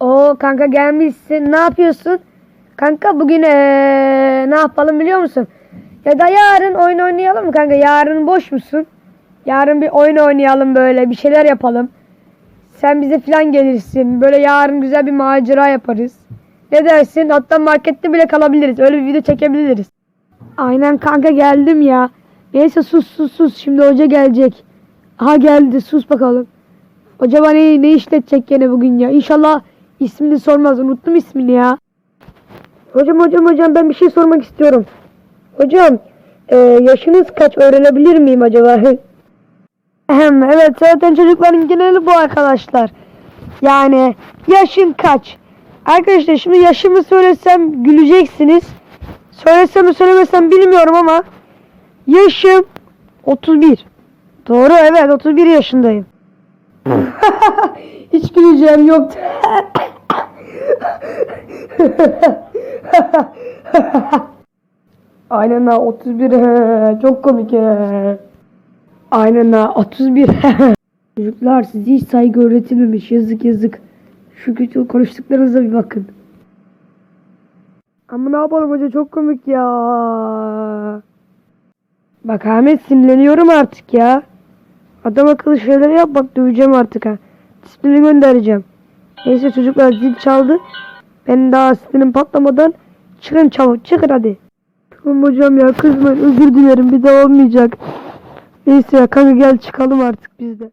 Oo kanka gelmişsin. Ne yapıyorsun? Kanka bugün eee, ne yapalım biliyor musun? Ya da yarın oyun oynayalım mı kanka? Yarın boş musun? Yarın bir oyun oynayalım böyle bir şeyler yapalım. Sen bize falan gelirsin. Böyle yarın güzel bir macera yaparız. Ne dersin? Hatta markette bile kalabiliriz. Öyle bir video çekebiliriz. Aynen kanka geldim ya. Neyse sus sus sus. Şimdi hoca gelecek. Aha geldi sus bakalım. Acaba ne, ne işletecek gene bugün ya? İnşallah ismini sormaz. Unuttum ismini ya. Hocam hocam hocam ben bir şey sormak istiyorum. Hocam e, yaşınız kaç öğrenebilir miyim acaba? Evet zaten çocukların geneli bu arkadaşlar. Yani yaşın kaç? Arkadaşlar şimdi yaşımı söylesem güleceksiniz. Söylesem mi söylemesem bilmiyorum ama yaşım 31. Doğru evet 31 yaşındayım. Hiç güleceğim yoktu. Aynen ha 31 he. çok komik. Aynen ha 31 Çocuklar size hiç saygı öğretilmemiş yazık yazık. Şu kötü konuştuklarınıza bir bakın. Ama ne yapalım hoca çok komik ya. Bak Ahmet sinirleniyorum artık ya. Adam akıllı şeyler yap bak döveceğim artık ha. Disiplini göndereceğim. Neyse çocuklar zil çaldı. Ben daha sinirim patlamadan çıkın çabuk çıkın hadi. Tamam hocam ya kızmayın özür dilerim bir daha olmayacak. Neyse ya kanka gel çıkalım artık biz de.